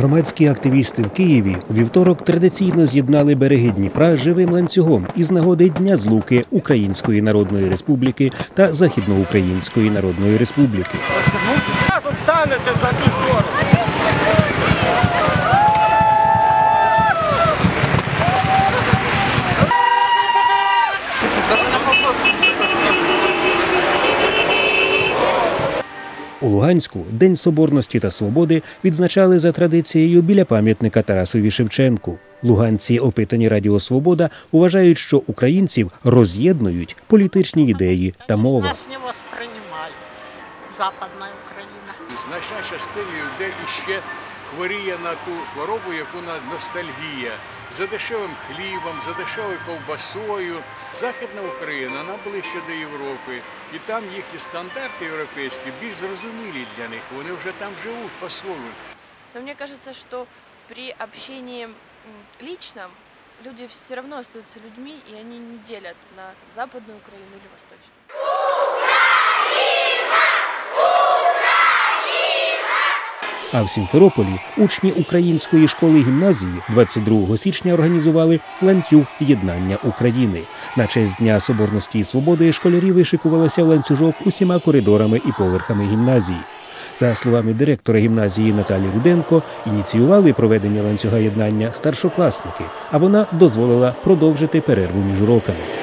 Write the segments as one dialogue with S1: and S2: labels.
S1: Громадські активісти в Києві у вівторок традиційно з'єднали береги Дніпра живим ланцюгом із нагоди Дня Злуки Української Народної Республіки та Західноукраїнської Народної Республіки.
S2: Разом за ту
S1: У Луганську День Соборності та Свободи відзначали за традицією біля пам'ятника Тарасові Шевченку. Луганці, опитані Радіо Свобода, вважають, що українців роз'єднують політичні ідеї та мова.
S3: Нас не воспринимают. Западная Украина.
S4: Значна частина людей іще хворіє на ту хворобу, яку на ностальгія за дешевим хлібом, за дешевою ковбасою. Західна Україна вона ближче до Європи, і там їхні стандарти європейські більш зрозумілі для них. Вони вже там живуть по-своєму.
S5: Но мне кажется, что при общении м, личном люди все равно остаются людьми, и они не делят на там, западную Украину или восточную.
S1: А в Сімферополі учні української школи гімназії 22 січня організували ланцюг єднання України. На честь Дня Соборності і Свободи школярі вишикувалися в ланцюжок усіма коридорами і поверхами гімназії. За словами директора гімназії Наталі Руденко, ініціювали проведення ланцюга єднання старшокласники, а вона дозволила продовжити перерву між уроками.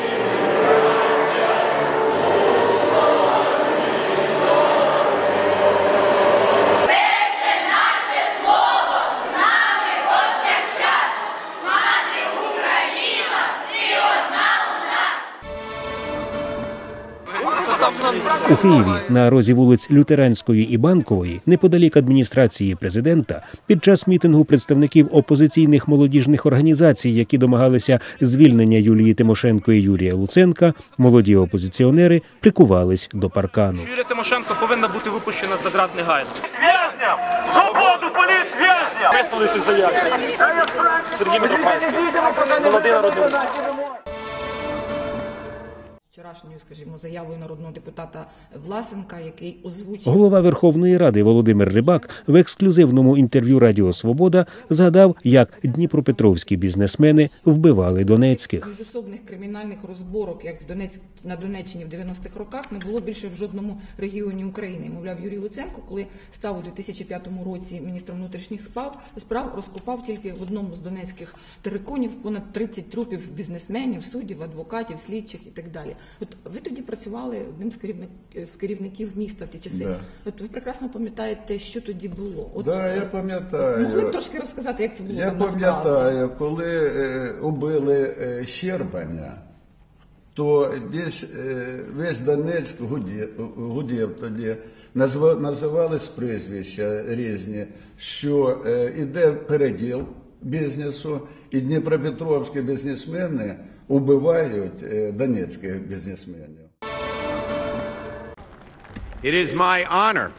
S1: У Києві на розі вулиць Лютеранської і Банкової, неподалік адміністрації президента, під час мітингу представників опозиційних молодіжних організацій, які домагалися звільнення Юлії Тимошенко і Юрія Луценка, молоді опозиціонери прикувались до паркану.
S6: Юлія Тимошенко повинна бути випущена за ґрат негайно.
S2: В'язням! Свободу політв'язням!
S6: Висловили цих заяв. Сергій Митрофанський, молодий народний.
S7: Вчорашньою, скажімо, заявою народного депутата Власенка, який озвучив
S1: Голова Верховної Ради Володимир Рибак в ексклюзивному інтерв'ю Радіо Свобода згадав, як дніпропетровські бізнесмени вбивали донецьких.
S7: міжособних кримінальних розборок, як в Донецьк на Донеччині в 90-х роках, не було більше в жодному регіоні України. Мовляв, Юрій Луценко, коли став у 2005 році міністром внутрішніх справ, справ розкопав тільки в одному з донецьких териконів понад 30 трупів бізнесменів, суддів, адвокатів, слідчих і так далі. От ви тоді працювали одним з керівник з керівників міста в ті часи.
S8: Да.
S7: От ви прекрасно пам'ятаєте, що тоді було. От
S8: Да, я
S7: могли б трошки розказати, як це було
S8: Я пам'ятаю, коли е, убили е, Щербаня, то весь, е, весь Донецьк гудів, гудів тоді. Назва, називались прізвища різні, що е, іде переділ бізнесу, і дніпропетровські бізнесмени убивають е, донецьких бізнесменів.
S9: It is my honor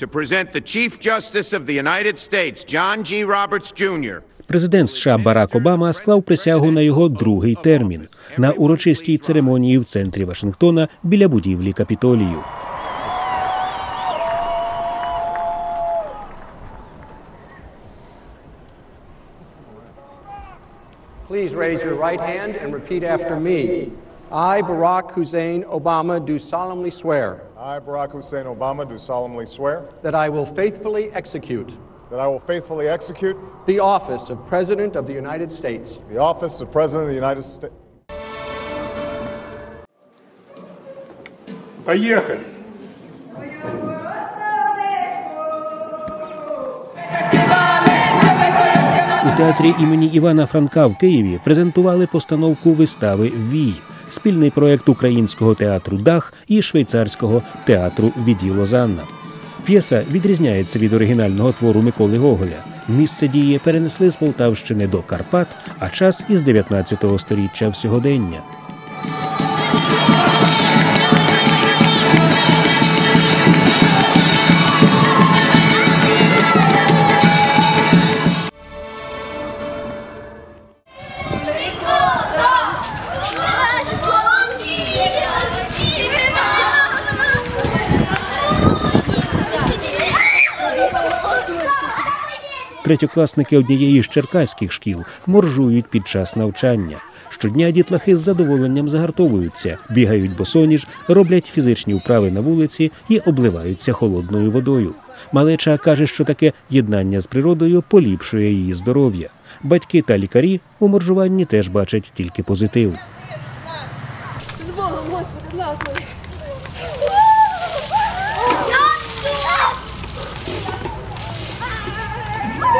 S9: to present the Chief Justice of the United States, John G. Roberts Jr.
S1: Президент США Барак Обама склав присягу на його другий термін на урочистій церемонії в центрі Вашингтона біля будівлі Капітолію.
S10: Please raise your right hand and repeat after me. I, Barack Hussein Obama, do solemnly swear
S11: I, Barack Hussein Obama, do solemnly swear
S10: that I will faithfully execute
S11: that I will faithfully execute
S10: the office of President of the United States
S11: the office of President of the United States.
S8: Поїхали!
S1: Театрі імені Івана Франка в Києві презентували постановку вистави Вій спільний проект українського театру Дах і швейцарського театру Віді Лозанна. П'єса відрізняється від оригінального твору Миколи Гоголя. Місце дії перенесли з Полтавщини до Карпат, а час із 19 століття в сьогодення. Третьокласники однієї з черкаських шкіл моржують під час навчання. Щодня дітлахи з задоволенням загартовуються, бігають босоніж, роблять фізичні вправи на вулиці і обливаються холодною водою. Малеча каже, що таке єднання з природою поліпшує її здоров'я. Батьки та лікарі у моржуванні теж бачать тільки позитив.
S12: З Богом, Господи, благослови.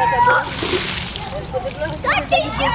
S12: Kardeşim! Kardeşim!